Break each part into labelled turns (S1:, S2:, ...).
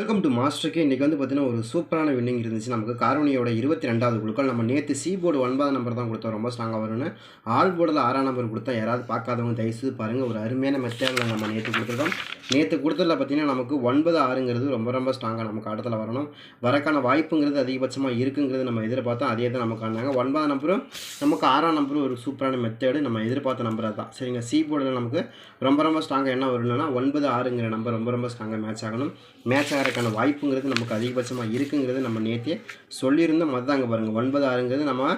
S1: Welcome to மாஸ்டருக்கு இன்றைக்கி வந்து பார்த்தீங்கன்னா ஒரு சூப்பரான வின்னிங் இருந்துச்சு. நமக்கு காரோனியோட இருபத்தி ரெண்டாவது குழுக்கள். நம்ம நேற்று சி போர்டு ஒன்பதாம் நம்பர் தான் கொடுத்தோம். ரொம்ப ஸ்ட்ராங்காக வரும்னு. ஆல் போர்டில் ஆறாம் நம்பர் கொடுத்தா யாராவது பார்க்காதவங்க தயவுசெய்து பாருங்கள் ஒரு அருமையான மெத்தேடில் நம்ம நேற்று கொடுத்துருக்கோம். நேற்று கொடுத்ததில் பார்த்தீங்கன்னா நமக்கு ஒன்பது ஆறுங்கிறது ரொம்ப ரொம்ப ஸ்ட்ராங்காக நமக்கு ஆட்டத்தில் வரணும். வரக்கான வாய்ப்புங்கிறது அதிகபட்சமாக இருக்குங்கிறது நம்ம எதிர்பார்த்தோம். அதே தான் நமக்கு ஆனாங்க ஒன்பதாம் நம்பரும் நமக்கு ஆறாம் நம்பரும் ஒரு சூப்பரான மெத்தேடு நம்ம எதிர்பார்த்த நம்பர் தான் சரிங்க. சி போர்டில் நமக்கு ரொம்ப ரொம்ப ஸ்ட்ராங்காக என்ன வரணும்னா ஒன்பது ஆறுங்கிற நம்பர் ரொம்ப ரொம்ப ஸ்ட்ராங்காக மேட்ச் ஆகணும். மேட்ச் அதுக்கான வாய்ப்புங்கிறது நமக்கு அதிகபட்சமாக இருக்குங்கிறது நம்ம நேற்றே சொல்லியிருந்தோம். அதுதாங்க பாருங்கள் ஒன்பது ஆறுங்கிறது நம்ம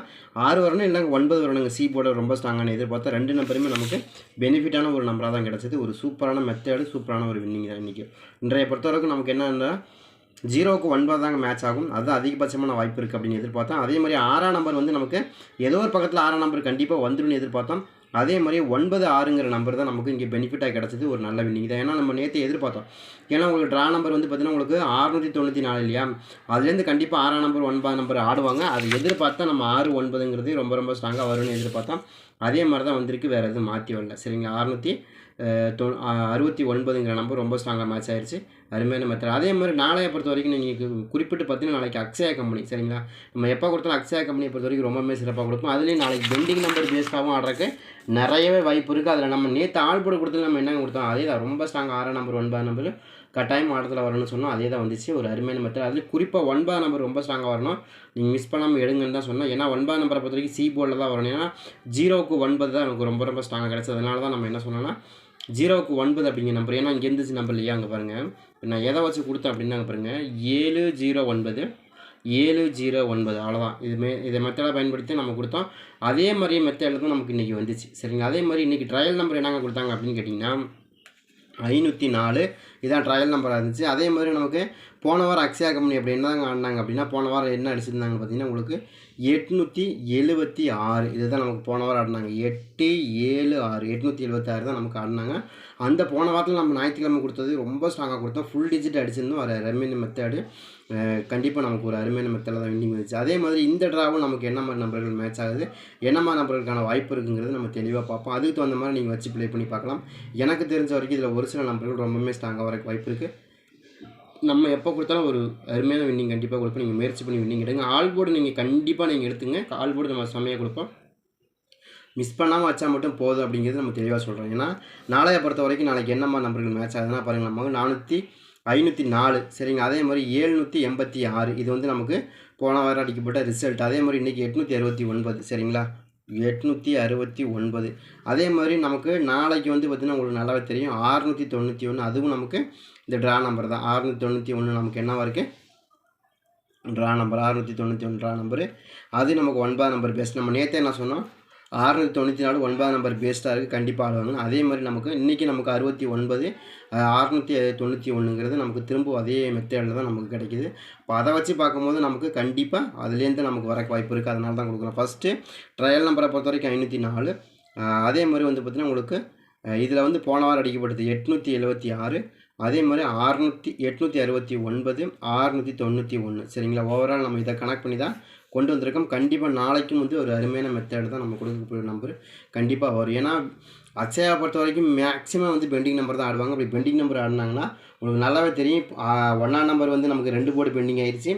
S1: ஆறு வரணும் இல்லைங்க ஒன்பது வரணுங்க சி போர்டு ரொம்ப ஸ்ட்ராங்கான எதிர்பார்த்தா ரெண்டு நம்பருமே நமக்கு பெனிஃபிட்டான ஒரு நம்பராக தான் கிடச்சிது. ஒரு சூப்பரான மெத்தேடு சூப்பரான ஒரு வின்னிங் தான் இன்றைக்கி இன்றைய பொறுத்தவரைக்கும் நமக்கு என்னென்னா ஜீரோவுக்கு ஒன்பது தாங்க மேட்ச் ஆகும். அதுதான் அதிகபட்சமான வாய்ப்பு இருக்குது அப்படின்னு எதிர்பார்த்தோம். அதே மாதிரி ஆறாம் நம்பர் வந்து நமக்கு ஏதோ ஒரு பக்கத்தில் ஆறாம் நம்பர் கண்டிப்பாக வந்துடும் எதிர்பார்த்தோம். அதே மாதிரி ஒன்பது ஆறுங்கிற நம்பர் தான் நமக்கு இங்கே பெனிஃபிட்டாக கிடச்சது ஒரு நல்ல வின்னிங் தான். ஏன்னா நம்ம நேற்று எதிர்பார்த்தோம். ஏன்னா உங்களுக்கு ட்ரா நம்பர் வந்து பார்த்திங்கன்னா உங்களுக்கு ஆறுநூற்றி தொண்ணூற்றி நாலு இல்லையா? அதுலேருந்து கண்டிப்பாக ஆறாம் நம்பர் ஒன்பதாம் நம்பர் ஆடுவாங்க. அது எதிர்பார்த்தா நம்ம ஆறு ஒன்பதுங்கிறது ரொம்ப ரொம்ப ஸ்ட்ராங்காக வரும்னு எதிர்பார்த்தோம். அதே மாதிரி தான் வந்திருக்கு வேறு எதுவும் மாற்றி வரல. சரிங்க ஆறுநூற்றி தொ அறுபத்தி ஒன்பதுங்கிற நம்பர் ரொம்ப ஸ்ட்ராங்காக மேட்ச் ஆயிடுச்சு அருமையான மெத்தட் அதே மாதிரி நாளைய பொறுத்த வரைக்கும் நீங்கள் குறிப்பிட்டு பார்த்தீங்கன்னா நாளைக்கு அக்ஷயா கம்பெனி சரிங்களா? நம்ம எப்போ கொடுத்தாலும் அக்ஷயா கம்பெனியை பொறுத்த வரைக்கும் ரொம்பவே சிறப்பாக கொடுக்கும். அதுலேயும் நாளைக்கு பெண்டிங் நம்பர் பேஸ்டாகவும் ஆடுறதுக்கு நிறையவே வாய்ப்பு இருக்குது அதில் நம்ம நேற்று ஆள் போட கொடுத்தது நம்ம என்ன கொடுத்தோம்? அதே தான். ரொம்ப ஸ்ட்ராங் ஆறாம் நம்பர் ஒன்பதாம் நம்பர் கட்டாயம் ஆடத்தில் வரணும்னு சொன்னோம். அதே தான் வந்துச்சு. ஒரு அருமையான மெத்தட் அதில் குறிப்பாக ஒன்பதாம் நம்பர் ரொம்ப ஸ்ட்ராங்காக வரணும். நீங்கள் மிஸ் பண்ணாமல் எடுங்கன்னு தான் சொன்னோம். ஏன்னா ஒன்பதாம் நம்பரை பொறுத்த வரைக்கும் சி போர்டில் தான் வரணும். ஏன்னா ஜீரோவுக்கு ஒன்பது தான் நமக்கு ரொம்ப ரொம்ப ஸ்ட்ராங்காக கிடச்சி அதனால தான் நம்ம என்ன சொன்னோம்னா ஜீரோவுக்கு ஒன்பது அப்படிங்கிற நம்பர் ஏன்னா இங்கே இருந்துச்சு நம்பர் இல்லையா அங்கே பாருங்கள் இப்போ நான் எதை வச்சு கொடுத்தேன் அப்படின்னாங்க பாருங்கள் ஏழு ஜீரோ ஒன்பது ஏழு ஜீரோ ஒன்பது. அவ்வளோதான் இதுமே இதை மெத்தடாக பயன்படுத்தி நம்ம கொடுத்தோம். அதே மாதிரியே மெத்தடில் தான் நமக்கு இன்றைக்கி வந்துச்சு. சரிங்க அதே மாதிரி இன்றைக்கி ட்ரையல் நம்பர் என்னங்க கொடுத்தாங்க அப்படின்னு கேட்டிங்கன்னா ஐநூற்றி நாலு இதான் ட்ரையல் நம்பராக இருந்துச்சு. அதே மாதிரி நமக்கு போன வாரம் அக்ஷயா கம்பெனி அப்படி தான் ஆடினாங்க அப்படின்னா போன வாரம் என்ன அடிச்சிருந்தாங்க பார்த்தீங்கன்னா உங்களுக்கு எட்நூற்றி எழுபத்தி ஆறு இதுதான் நமக்கு போன வாரம் ஆடினாங்க. எட்டு ஏழு ஆறு எட்நூற்றி எழுபத்தாறு தான் நமக்கு ஆடினாங்க. அந்த போன வாரத்தில் நம்ம ஞாயிற்றுக்கிழமை கொடுத்தது ரொம்ப ஸ்ட்ராங்காக கொடுத்தோம். ஃபுல் டிஜிட் அடிச்சிருந்தோம். ஒரு ரெமின் மெத்தேடு கண்டிப்பாக நமக்கு ஒரு அருமையான மெத்தடில் தான் வின்னிங் வந்துச்சு அதே மாதிரி இந்த ட்ராவும் நமக்கு என்ன மாதிரி நம்பர்கள் மேட்ச் ஆகுது? என்ன மாதிரி நம்பர்களுக்கான வாய்ப்பு இருக்குங்கிறது நம்ம தெளிவாக பார்ப்போம். அதுக்கு தகுந்த மாதிரி நீங்கள் வச்சு ப்ளே பண்ணி பார்க்கலாம். எனக்கு தெரிஞ்ச வரைக்கும் இதில் ஒரு சில நம்பர்கள் ரொம்பவுமே ஸ்ட்ராங்காக வரக்கு வாய்ப்பு இருக்குது நம்ம எப்போ கொடுத்தாலும் ஒரு அருமையான வின்னிங் கண்டிப்பாக கொடுப்போம். நீங்கள் முயற்சி பண்ணி வின்னிங் எடுங்க. ஆல் போர்டு நீங்கள் கண்டிப்பாக நீங்கள் எடுத்துங்க. ஆல் போர்டு நம்ம செம்மையாக கொடுப்போம். மிஸ் பண்ணாமல் வச்சா மட்டும் போதும் அப்படிங்கிறது நம்ம தெளிவாக சொல்கிறோம் ஏன்னா நாளைய பொறுத்த வரைக்கும் நாளைக்கு என்னம்மா நம்பர்கள் மேட்ச் ஆகுதுன்னா பாருங்கள் நம்ம நானூற்றி ஐநூற்றி நாலு. சரிங்க அதே மாதிரி ஏழ்நூற்றி எண்பத்தி ஆறு. இது வந்து நமக்கு போன வாரம் அடிக்கப்பட்ட ரிசல்ட் அதே மாதிரி இன்றைக்கி எட்நூற்றி அறுபத்தி ஒன்பது. சரிங்களா? எட்நூற்றி அறுபத்தி ஒன்பது. அதே மாதிரி நமக்கு நாளைக்கு வந்து பார்த்திங்கன்னா உங்களுக்கு நல்லாவே தெரியும். ஆறுநூற்றி தொண்ணூற்றி ஒன்று அதுவும் நமக்கு இந்த ட்ரா நம்பர் தான். ஆறுநூற்றி தொண்ணூற்றி ஒன்று நமக்கு என்னவாக இருக்குது ட்ரா நம்பர் ஆறுநூற்றி தொண்ணூற்றி ஒன்று ட்ரா நம்பரு அது நமக்கு ஒன்பதாம் நம்பர் பெஸ்ட் நம்ம நேற்றே என்ன சொன்னோம்? ஆறுநூற்றி தொண்ணூற்றி நாலு ஒன்பதாம் நம்பர் பேஸ்ட்டாக இருக்குது கண்டிப்பாக ஆடுவாங்க. அதே மாதிரி நமக்கு இன்றைக்கி நமக்கு அறுபத்தி ஒன்பது அறுநூற்றி தொண்ணூற்றி ஒன்றுங்கிறது நமக்கு திரும்ப அதே மெத்தேடில் தான் நமக்கு கிடைக்கிது. இப்போ அதை வச்சு பார்க்கும்போது நமக்கு கண்டிப்பாக அதுலேருந்து நமக்கு வர வாய்ப்பு இருக்குது அதனால தான் கொடுக்குறோம். ஃபஸ்ட்டு ட்ரையல் நம்பரை பொறுத்த வரைக்கும் ஐநூற்றி நாலு அதே மாதிரி வந்து பார்த்திங்கன்னா உங்களுக்கு இதில் வந்து போன வாரம் அடிக்கப்பட்டது எட்நூற்றி எழுபத்தி ஆறு. அதே மாதிரி அறுநூற்றி எட்நூற்றி அறுபத்தி ஒன்பது ஆறுநூற்றி தொண்ணூற்றி ஒன்று சரிங்களா? ஓவரால் நம்ம இதை கனெக்ட் பண்ணி தான் கொண்டு வந்திருக்கோம். கண்டிப்பாக நாளைக்கும் வந்து ஒரு அருமையான மெத்தேடு தான் நம்ம கொடுக்கக்கூடிய நம்பர் கண்டிப்பாக வரும். ஏன்னா அச்சையா பொறுத்த வரைக்கும் மேக்ஸிமம் வந்து பெண்டிங் நம்பர் தான் ஆடுவாங்க. அப்படி பெண்டிங் நம்பர் ஆடினாங்கன்னா உங்களுக்கு நல்லாவே தெரியும். ஒன்றாம் நம்பர் வந்து நமக்கு ரெண்டு போர்டு பெண்டிங் ஆயிடுச்சு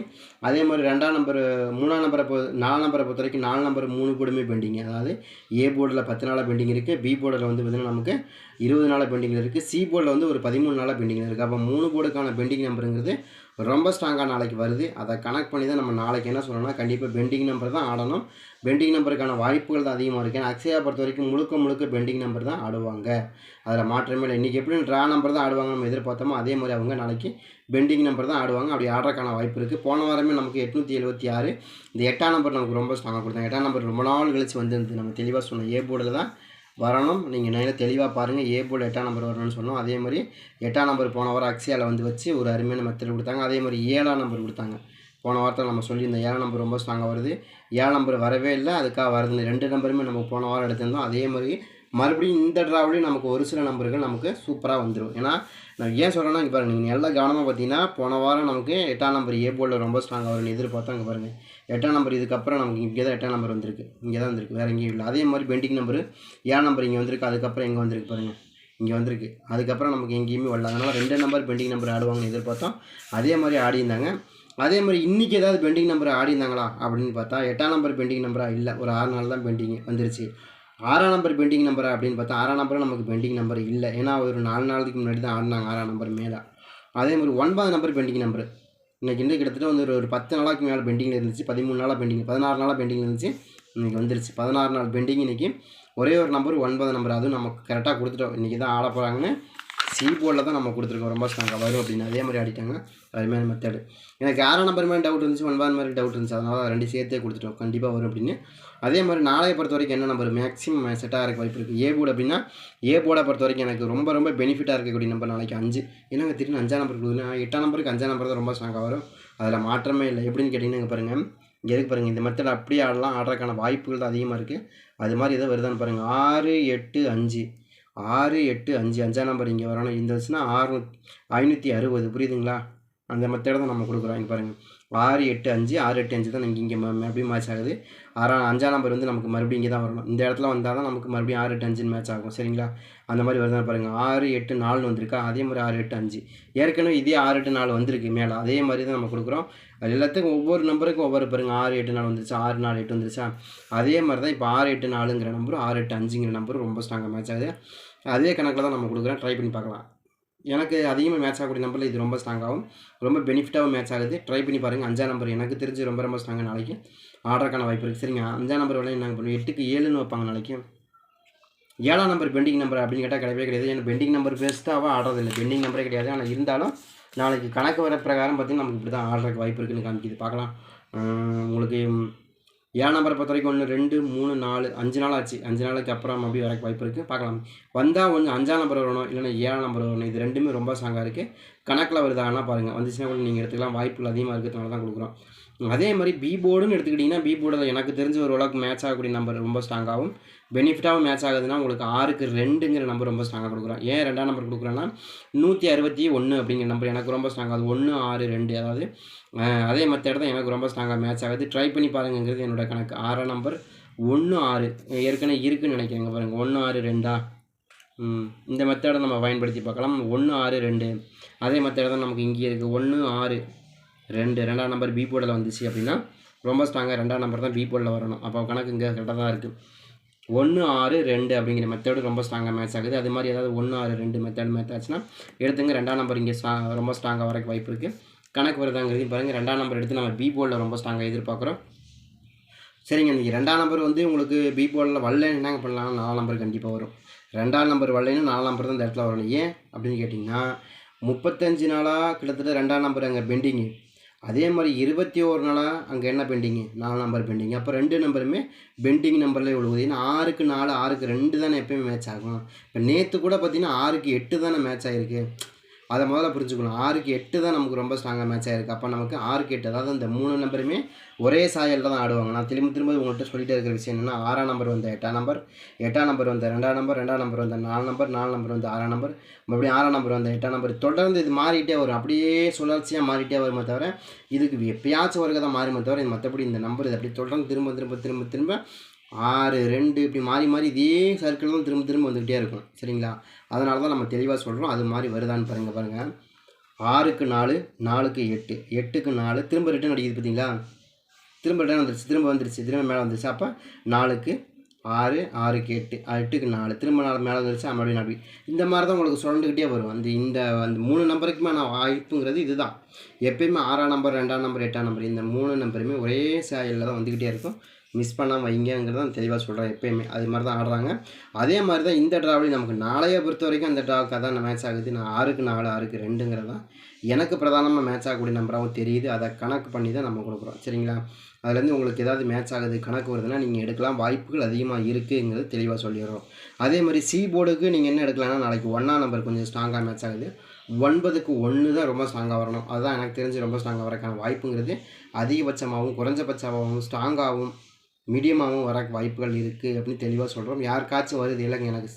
S1: அதே மாதிரி ரெண்டாம் நம்பர் மூணாம் நம்பரை பொ நாலு நம்பரை பொறுத்த வரைக்கும் நாலு நம்பர் மூணு போர்டுமே பெண்டிங் அதாவது ஏ போர்டில் பத்து நாளாக பெண்டிங் இருக்குது பி போர்டில் வந்து பார்த்திங்கன்னா நமக்கு இருபது நாளாக பெண்டிங்கில் இருக்குது சி போர்டில் வந்து ஒரு பதிமூணு நாளாக பெண்டிங்கில் இருக்குது அப்போ மூணு போர்டுக்கான பெண்டிங் நம்பருங்கிறது ரொம்ப ஸ்ட்ராங்காக நாளைக்கு வருது. அதை கனெக்ட் பண்ணி தான் நம்ம நாளைக்கு என்ன சொல்லணும்னா கண்டிப்பாக பெண்டிங் நம்பர் தான் ஆடணும். பெண்டிங் நம்பருக்கான வாய்ப்புகள் தான் அதிகமாக இருக்குது ஏன்னா அக்ஷயா பொறுத்த வரைக்கும் முழுக்க முழுக்க பெண்டிங் நம்பர் தான் ஆடுவாங்க. அதில் மாற்றமே இல்லை. இன்றைக்கி எப்படி ட்ரா நம்பர் தான் ஆடுவாங்க நம்ம எதிர்பார்த்தோமோ அதே மாதிரி அவங்க நாளைக்கு பெண்டிங் நம்பர் தான் ஆடுவாங்க. அப்படி ஆடுறதுக்கான வாய்ப்பு இருக்குது போன வாரமே நமக்கு எட்நூற்றி எழுபத்தி ஆறு. இந்த எட்டாம் நம்பர் நமக்கு ரொம்ப ஸ்ட்ராங்காக கொடுத்தாங்க. எட்டாம் நம்பர் ரொம்ப நாள் கழிச்சு வந்துருந்து நம்ம தெளிவாக சொன்னோம் ஏ போர்டில் தான் வரணும். நீங்கள் நல்லா தெளிவாக பாருங்கள் ஏ போல் எட்டாம் நம்பர் வரணும்னு சொன்னோம். அதே மாதிரி எட்டாம் நம்பர் போன வாரம் அக்ஸியாவில் வந்து வச்சு ஒரு அருமையான மெத்தட் கொடுத்தாங்க. அதே மாதிரி ஏழாம் நம்பர் கொடுத்தாங்க. போன வாரத்தில் நம்ம சொல்லியிருந்தோம் ஏழாம் நம்பர் ரொம்ப ஸ்ட்ராங்காக வருது. ஏழாம் நம்பர் வரவே இல்லை. அதுக்காக வருது ரெண்டு நம்பருமே நம்ம போன வாரம் எடுத்திருந்தோம். அதே மாதிரி மறுபடியும் இந்த ட்ராவ்லேயும் நமக்கு ஒரு சில நம்பர்கள் நமக்கு சூப்பராக வந்துடும் ஏன்னா நான் ஏன் சொல்கிறேன்னா இங்கே பாருங்கள் நீங்கள் நல்லா கவனமாக பார்த்தீங்கன்னா போன வாரம் நமக்கு எட்டாம் நம்பர் ஏ போர்டில் ரொம்ப ஸ்ட்ராங்காக வரும்னு எதிர்பார்த்தோம். இங்கே பாருங்கள் எட்டாம் நம்பர் இதுக்கப்புறம் நமக்கு இங்கே தான் எட்டாம் நம்பர் வந்திருக்கு. இங்கே தான் வந்திருக்கு. வேறு எங்கேயும் இல்லை. அதே மாதிரி பெண்டிங் நம்பர் ஏழாம் நம்பர் இங்கே வந்திருக்கு. அதுக்கப்புறம் எங்கே வந்திருக்கு பாருங்கள் இங்கே வந்திருக்கு. அதுக்கப்புறம் நமக்கு எங்கேயுமே வரல. அதனால் ரெண்டு நம்பர் பெண்டிங் நம்பர் ஆடுவாங்கன்னு எதிர்பார்த்தோம். அதே மாதிரி ஆடியிருந்தாங்க அதே மாதிரி இன்றைக்கி ஏதாவது பெண்டிங் நம்பர் ஆடிருந்தாங்களா அப்படின்னு பார்த்தா எட்டாம் நம்பர் பெண்டிங் நம்பரா இல்லை. ஒரு ஆறு நாள் தான் பெண்டிங் வந்துருச்சு. ஆறாம் நம்பர் பெண்டிங் நம்பரா அப்படின்னு பார்த்தா ஆறாம் நம்பரும் நமக்கு பெண்டிங் நம்பர் இல்லை. ஏன்னா ஒரு நாலு நாளுக்கு முன்னாடி தான் ஆடினாங்க. ஆறாம் நம்பர் மேலே. அதே மாதிரி ஒன்பது நம்பர் பெண்டிங் நம்பர் இன்றைக்கி இன்னும் கிட்டத்தட்ட வந்து ஒரு ஒரு பத்து நாளாக்கு மேலே பெண்டிங்கில் இருந்துச்சு. பதிமூணு நாளாக பெண்டிங் பதினாறு நாளாக பெண்டிங் இருந்துச்சு. இன்றைக்கி வந்துருச்சு. பதினாறு நாள் பெண்டிங் இன்றைக்கி ஒரே ஒரு நம்பர் ஒன்பது நம்பர் அதுவும் நமக்கு கரெக்டாக கொடுத்துட்டோம். இன்றைக்கி தான் ஆட போகிறாங்கன்னு சி போர்டில் தான் நம்ம கொடுத்துருக்கோம். ரொம்ப ஸ்ட்ராங்காக வரும் அப்படின்னு. அதே மாதிரி ஆடிட்டாங்க. அருமையான மெத்தடு எனக்கு ஆறாம் நம்பர் மேலே டவுட் இருந்துச்சு ஒன்பது மாதிரி டவுட் இருந்துச்சு. அதனால் ரெண்டு சேர்த்தே கொடுத்துட்டோம். கண்டிப்பாக வரும் அப்படின்னு. அதே மாதிரி நாளைய பொறுத்த வரைக்கும் என்ன நம்பர் மேக்ஸிமம் செட்டாக இருக்க வாய்ப்பு இருக்குது ஏ போர்டு அப்படின்னா ஏ போர்டை பொறுத்த வரைக்கும் எனக்கு ரொம்ப ரொம்ப பெனிஃபிட்டாக இருக்கக்கூடிய நம்பர் நாளைக்கு அஞ்சு. ஏன்னா திடீர்னு அஞ்சாம் நம்பர் கொடுக்குதுன்னா எட்டாம் நம்பருக்கு அஞ்சாம் நம்பர் தான் ரொம்ப ஸ்ட்ராங்காக வரும். அதில் மாற்றமே இல்லை. எப்படின்னு கேட்டிங்கன்னா பாருங்கள் இங்கே எதுக்கு பாருங்கள் இந்த மெத்தட் அப்படியே ஆடலாம். ஆடுறதுக்கான வாய்ப்புகள் தான் அதிகமாக இருக்குது அது மாதிரி எதோ வருதான்னு பாருங்கள் ஆறு எட்டு அஞ்சு. ஆறு எட்டு அஞ்சு அஞ்சாம் நம்பர் இங்கே வரணும் இந்த ஆறு ஐநூற்றி அறுபது புரியுதுங்களா? அந்த மெத்தடை தான் நம்ம கொடுக்குறோம். இங்கே பாருங்கள் ஆறு எட்டு அஞ்சு ஆறு எட்டு அஞ்சு தான் நமக்கு இங்கே மறுபடியும் மேட்ச் ஆகுது. ஆறாம் அஞ்சாம் நம்பர் வந்து நமக்கு மறுபடியும் இங்கே தான் வரணும். இந்த இடத்துல வந்தால் தான் நமக்கு மறுபடியும் ஆறு எட்டு அஞ்சுன்னு மேட்ச் ஆகும். சரிங்களா? அந்த மாதிரி வருதுன்னு பாருங்கள் ஆறு எட்டு நாலுன்னு வந்திருக்கா? அதே மாதிரி ஆறு எட்டு அஞ்சு. ஏற்கனவே இதே ஆறு எட்டு நாலு வந்திருக்கு மேலே. அதே மாதிரி தான் நம்ம கொடுக்குறோம். அது எல்லாத்துக்கும் ஒவ்வொரு நம்பருக்கும் ஒவ்வொரு பாருங்கள் ஆறு எட்டு நாள் வந்துருச்சா. ஆறு நாலு எட்டு வந்துருச்சா? அதே மாதிரி தான் இப்போ ஆறு எட்டு நாலுங்கிற நம்பரும் ஆறு எட்டு அஞ்சுங்கிற நம்பரும் ரொம்ப ஸ்ட்ராங்காக மேட்ச் ஆகுது. அதே கணக்கில் தான் நம்ம கொடுக்குறோம் ட்ரை பண்ணி பார்க்கலாம். எனக்கு அதிகமாக மேட்ச் ஆகக்கூடிய நம்பரில் இது ரொம்ப ஸ்ட்ராங்காகவும் ரொம்ப பெனிஃபிட்டாகவும் மேட்ச் ஆகுது. ட்ரை பண்ணி பாருங்கள் அஞ்சாம் நம்பர் எனக்கு தெரிஞ்சு ரொம்ப ரொம்ப ஸ்ட்ராங்காக நாளைக்கு ஆர்டருக்கான வாய்ப்பு இருக்குது சரிங்க. அஞ்சாம் நம்பர் விளையாடி நாங்கள் பண்ணுவோம் எட்டுக்கு ஏழுன்னு வைப்பாங்க நாளைக்கு. ஏழாம் நம்பர் பெண்டிங் நம்பர் அப்படின்னு கேட்டால் கிடையவே கிடையாது. ஏன்னா பெண்டிங் நம்பர் பெஸ்ட்டாக ஆடுறதில்லை பெண்டிங் நம்பரே கிடையாது. ஆனால் இருந்தாலும் நாளைக்கு கணக்கு வர பிரகாரம் பார்த்தீங்கன்னா நமக்கு இப்படி தான் ஆடுறதுக்கு வாய்ப்பு இருக்குன்னு காமிக்குது. பார்க்கலாம். உங்களுக்கு ஏழாம் நம்பரை பொறுத்த வரைக்கும் ஒன்று ரெண்டு மூணு நாலு அஞ்சு நாள் ஆச்சு. அஞ்சு நாளைக்கு அப்புறம் அப்படி வரக்கு வாய்ப்பு இருக்குது பார்க்கலாம். வந்தால் ஒன்று அஞ்சாம் நம்பர் வரணும் இல்லைன்னா ஏழாம் நம்பர் வரணும். இது ரெண்டுமே ரொம்ப ஸ்ட்ராங்காக இருக்குது கணக்கில் வருதானா பாருங்கள் வந்துச்சுன்னா கூட நீங்கள் எடுத்துக்கலாம். வாய்ப்புகள் அதிகமாக இருக்கிறதுனால தான் கொடுக்குறோம். அதே மாதிரி பி போர்டுன்னு எடுத்துக்கிட்டிங்கன்னா பி போர்டில் எனக்கு தெரிஞ்ச ஒரு ஓரளவுக்கு மேட்ச் ஆகக்கூடிய நம்பர் ரொம்ப ஸ்ட்ராங்காகவும் பெனிஃபிட்டாகவும் மேட்ச் ஆகுதுன்னா உங்களுக்கு ஆறுக்கு ரெண்டுங்கிற நம்பர் ரொம்ப ஸ்ட்ராங்காக கொடுக்குறோம். ஏன் ரெண்டாம் நம்பர் கொடுக்குறேன்னா நூற்றி அறுபத்தி ஒன்று அப்படிங்கிற நம்பர் எனக்கு ரொம்ப ஸ்ட்ராங் அது ஒன்று ஆறு ரெண்டு. அதாவது அதே மற்ற இடத்த எனக்கு ரொம்ப ஸ்ட்ராங்காக மேட்ச் ஆகுது. ட்ரை பண்ணி பாருங்கிறது என்னோடய கணக்கு. ஆறாம் நம்பர் ஒன்று ஆறு. ஏற்கனவே இருக்குன்னு நினைக்கிறேங்க பாருங்கள் ஒன்று ஆறு ரெண்டா? இந்த மெத்தடை நம்ம பயன்படுத்தி பார்க்கலாம். ஒன்று ஆறு ரெண்டு. அதே மெத்தடை தான் நமக்கு இங்கே இருக்குது ஒன்று ஆறு ரெண்டு. ரெண்டாம் நம்பர் பி போர்டில் வந்துச்சு அப்படின்னா ரொம்ப ஸ்ட்ராங்காக ரெண்டாம் நம்பர் தான் பி போர்டில் வரணும். அப்போ கணக்கு இங்கே கரெக்டாக தான் இருக்குது ஒன்று ஆறு ரெண்டு அப்படிங்கிற மெத்தடு ரொம்ப ஸ்ட்ராங்காக மேட்ச் ஆகுது. அது மாதிரி ஏதாவது ஒன்று ஆறு ரெண்டு மெத்தட் மேட்ச் ஆச்சுன்னா எடுத்துங்க. ரெண்டாம் நம்பர் இங்கே ஸ்ட்ரா ரொம்ப ஸ்ட்ராங்காக வரக்கு வாய்ப்பு இருக்குது கணக்கு வருதாங்கிறது பாருங்கள் ரெண்டாம் நம்பர் எடுத்து நம்ம பி போர்டில் ரொம்ப ஸ்ட்ராங்காக எதிர்பார்க்குறோம். சரிங்க இன்றைக்கி ரெண்டாம் நம்பர் வந்து உங்களுக்கு பி போர்டில் வரலன்னு என்னங்க பண்ணலாம் நாலாம் நம்பர் கண்டிப்பாக வரும். ரெண்டாம் நம்பர் வரலைன்னு நாலாம் நம்பர் தான் இந்த இடத்துல வரணும். ஏன் அப்படின்னு கேட்டிங்கன்னா முப்பத்தஞ்சு நாளாக கிட்டத்தட்ட ரெண்டாம் நம்பர் அங்கே பெண்டிங்கு அதே மாதிரி இருபத்தி ஒரு நாளாக அங்கே என்ன பெண்டிங்கு நாலு நம்பர் பெண்டிங் அப்போ ரெண்டு நம்பருமே பெண்டிங் நம்பரில் விழுவுது. ஏன்னா ஆறுக்கு நாலு ஆறுக்கு ரெண்டு தானே எப்போயுமே மேட்ச் ஆகும். இப்போ நேற்று கூட பார்த்தீங்கன்னா ஆறுக்கு எட்டு தானே மேட்ச் ஆகிருக்கு அதை முதல்ல புரிஞ்சுக்கணும். ஆறுக்கு எட்டு தான் நமக்கு ரொம்ப ஸ்ட்ராங்காக மேட்ச் ஆகிருக்கு அப்போ நமக்கு ஆறுக்கு எட்டு அதாவது இந்த மூணு நம்பருமே ஒரே சாயலில் தான் ஆடுவாங்க. நான் திரும்ப திரும்ப உங்கள்கிட்ட சொல்லிட்டே இருக்கிற விஷயம் என்னென்னா ஆறாம் நம்பர் வந்த எட்டாம் நம்பர் எட்டாம் நம்பர் வந்த ரெண்டாம் நம்பர் ரெண்டாம் நம்பர் வந்த நாலு நம்பர் நாலு நம்பர் வந்து ஆறாம் நம்பர் மறுபடியும் ஆறாம் நம்பர் வந்த எட்டாம் நம்பர் தொடர்ந்து இது மாறிட்டே வரும். அப்படியே சுழற்சியாக மாறிட்டே வருமே தவிர இதுக்கு எப்பயாச்சும் வருக தான் மாறுமே தவிர இது மற்றபடி இந்த நம்பர் இது அப்படி தொடர்ந்து திரும்ப திரும்ப திரும்ப திரும்ப ஆறு ரெண்டு இப்படி மாறி மாறி இதே சர்க்கிள் தான் திரும்ப திரும்ப வந்துக்கிட்டே இருக்கும். சரிங்களா? அதனால தான் நம்ம தெளிவாக சொல்கிறோம் அது மாதிரி வருதான்னு பாருங்கள் பாருங்கள் ஆறுக்கு நாலு நாலுக்கு எட்டு. எட்டுக்கு நாலு திரும்ப ரிட்டன் அடிக்குது பார்த்தீங்களா திரும்ப ரிட்டன் வந்துருச்சு திரும்ப வந்துருச்சு திரும்ப மேலே வந்துருச்சு. அப்போ நாலுக்கு ஆறு ஆறுக்கு எட்டு எட்டுக்கு நாலு திரும்ப நாலு மேலே வந்துருச்சு மறுபடியும் நாலு. இந்த மாதிரி தான் உங்களுக்கு சுரண்டுக்கிட்டே வரும். அந்த இந்த அந்த மூணு நம்பருக்குமே நான் வாய்ப்புங்கிறது இதுதான். எப்பயுமே ஆறாம் நம்பர் ரெண்டாம் நம்பர் எட்டாம் நம்பர் இந்த மூணு நம்பருமே ஒரே சாயலில் தான் வந்துக்கிட்டே இருக்கும். மிஸ் பண்ணாமல் வைங்கிறது தான் தெளிவாக சொல்கிறேன் எப்போயுமே. அது மாதிரி தான் ஆடுறாங்க. அதே மாதிரி தான் இந்த ட்ராவலையும் நமக்கு நாளைய பொறுத்த வரைக்கும் அந்த ட்ராவுக்காக தான் மேட்ச் ஆகுது. நான் ஆறுக்கு நாலு ஆறுக்கு ரெண்டுங்கிறது தான் எனக்கு பிரதானமாக மேட்ச் ஆகக்கூடிய நம்பராகவும் தெரியுது. அதை கணக்கு பண்ணி தான் நம்ம கொடுக்குறோம். சரிங்களா? அதுலேருந்து உங்களுக்கு ஏதாவது மேட்ச் ஆகுது கணக்கு வருதுன்னா நீங்கள் எடுக்கலாம். வாய்ப்புகள் அதிகமாக இருக்குங்கிறது தெளிவாக சொல்லிடுறோம். அதே மாதிரி சி போர்டுக்கு நீங்கள் என்ன எடுக்கலாம்னா நாளைக்கு ஒன்றா நம்பர் கொஞ்சம் ஸ்ட்ராங்காக மேட்ச் ஆகுது. ஒன்பதுக்கு ஒன்று தான் ரொம்ப ஸ்ட்ராங்காக வரணும். அதுதான் எனக்கு தெரிஞ்சு ரொம்ப ஸ்ட்ராங்காக வரக்கான வாய்ப்புங்கிறது. அதிகபட்சமாகவும் குறைஞ்சபட்சமாகவும் ஸ்ட்ராங்காகவும் மீடியமாகவும் வர வாய்ப்புகள் இருக்குது அப்படின்னு தெளிவாக சொல்கிறோம் யாருக்காச்சும் வருது இல்லைங்க எனக்கு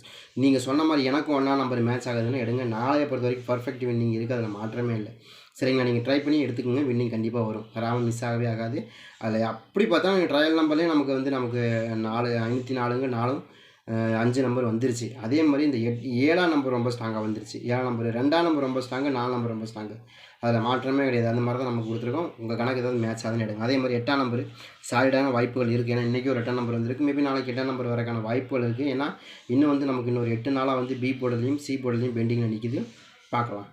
S1: நீங்கள் சொன்ன மாதிரி எனக்கும் ஒன்றா நம்பர் மேட்ச் ஆகுதுன்னு எடுங்க. நாளைய பொறுத்த வரைக்கும் பர்ஃபெக்ட் வின்னிங் இருக்குது அதில் மாற்றமே இல்லை. சரிங்களா நீங்கள் ட்ரை பண்ணி எடுத்துக்கோங்க. வின்னிங் கண்டிப்பாக வரும். வராமல் மிஸ் ஆகவே ஆகாது. அதில் அப்படி பார்த்தா ட்ரையல் நம்பர்லேயே நமக்கு வந்து நமக்கு நாலு ஐநூற்றி நாலுங்க நாலும் அஞ்சு நம்பர் வந்துருச்சு. அதே மாதிரி இந்த எட் ஏழாம் நம்பர் ரொம்ப ஸ்ட்ராங்காக வந்துருச்சு. ஏழாம் நம்பர் ரெண்டாம் நம்பர் ரொம்ப ஸ்ட்ராங்கு நாலாம் நம்பர் ரொம்ப ஸ்ட்ராங்கு அதில் மாற்றமே கிடையாது. அந்த மாதிரி தான் நமக்கு கொடுத்துருக்கோம். உங்கள் கணக்கு ஏதாவது மேட்ச் ஆகுதுன்னு எடுங்க. அதே மாதிரி எட்டாம் நம்பர் சாலிடான வாய்ப்புகள் இருக்குது ஏன்னா இன்றைக்கி ஒரு எட்டாம் நம்பர் வந்திருக்கு. மேபி நாளைக்கு எட்டாம் நம்பர் வரக்கான வாய்ப்புகள் இருக்குது ஏன்னா இன்னும் வந்து நமக்கு இன்னொரு எட்டு நாளாக வந்து பி போர்டுலையும் சி போர்டுலையும் பெண்டிங்கில் நிற்கிது பார்க்கலாம்.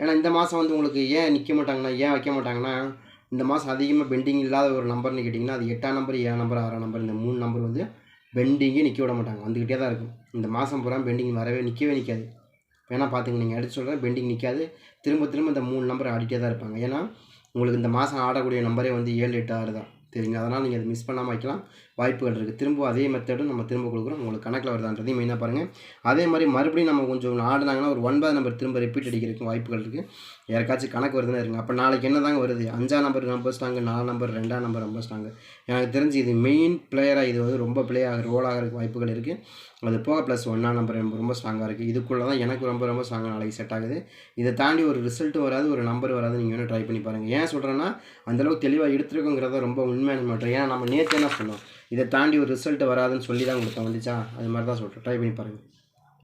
S1: ஏன்னா இந்த மாதம் வந்து உங்களுக்கு ஏன் நிற்க மாட்டாங்கன்னா ஏன் வைக்க மாட்டாங்கன்னா இந்த மாதம் அதிகமாக பெண்டிங் இல்லாத ஒரு நம்பர்னு கேட்டிங்கன்னா அது எட்டாம் நம்பர் ஏழாம் நம்பர் ஆறாம் நம்பர் இந்த மூணு நம்பர் வந்து பெண்டிங்கே நிற்க விட மாட்டாங்க. வந்துக்கிட்டே தான் இருக்கும். இந்த மாதம் பூரா பெண்டிங் வரவே நிற்கவே நிற்காது வேணால் பார்த்துங்க நீங்கள் எடுத்து சொல்கிறேன் பெண்டிங் நிற்காது திரும்ப திரும்ப இந்த மூணு நம்பர் ஆடிட்டே தான் இருப்பாங்க. ஏன்னா உங்களுக்கு இந்த மாதம் ஆடக்கூடிய நம்பரே வந்து ஏழு எட்டு ஆறு தான். சரிங்க அதனால் நீங்கள் அதை மிஸ் பண்ணாமல் வைக்கலாம். வாய்ப்புகள் இருக்குது திரும்ப அதே மெத்தடும் நம்ம திரும்ப கொடுக்குறோம். உங்களுக்கு கணக்கில் வருதான்றதையும் மெயினாக பாருங்கள் அதே மாதிரி மறுபடியும் நம்ம கொஞ்சம் ஆடினாங்கன்னா ஒரு ஒன்பது நம்பர் திரும்ப ரிப்பீட் அடிக்கிறதுக்கு வாய்ப்புகள் இருக்குது யாருக்காச்சும் கணக்கு வருதுன்னு இருங்க. அப்போ நாளைக்கு என்ன தாங்க வருது? அஞ்சாம் நம்பர் ரொம்ப ஸ்ட்ராங்கு நாலாம் நம்பர் ரெண்டாம் நம்பர் ரொம்ப ஸ்ட்ராங்கு எனக்கு தெரிஞ்சு இது மெயின் பிளேயராக இது வந்து ரொம்ப பிளே ஆக ரோல் ஆகிறதுக்கு வாய்ப்புகள் இருக்குது அது போக ப்ளஸ் ஒன்றாம் நம்பர் ரொம்ப ரொம்ப ஸ்ட்ராங்காக இருக்குது இதுக்குள்ளே தான் எனக்கு ரொம்ப ரொம்ப ஸ்ட்ராங்காக நாளைக்கு செட் ஆகுது. இதை தாண்டி ஒரு ரிசல்ட்டும் வராது ஒரு நம்பர் வராது நீங்கள் வேணும் ட்ரை பண்ணி பாருங்கள் ஏன் சொல்கிறேன்னா அந்தளவுக்கு தெளிவாக எடுத்துருக்கோங்கிறத ரொம்ப உண்மையான மாட்டேன் ஏன்னா நம்ம நேற்று என்ன சொன்னோம்? இதை தாண்டி ஒரு ரிசல்ட் வராதுன்னு சொல்லி தான் கொடுத்தேன் வந்துச்சா அது மாதிரி தான் சொல்கிறேன் ட்ரை பண்ணி பாருங்கள்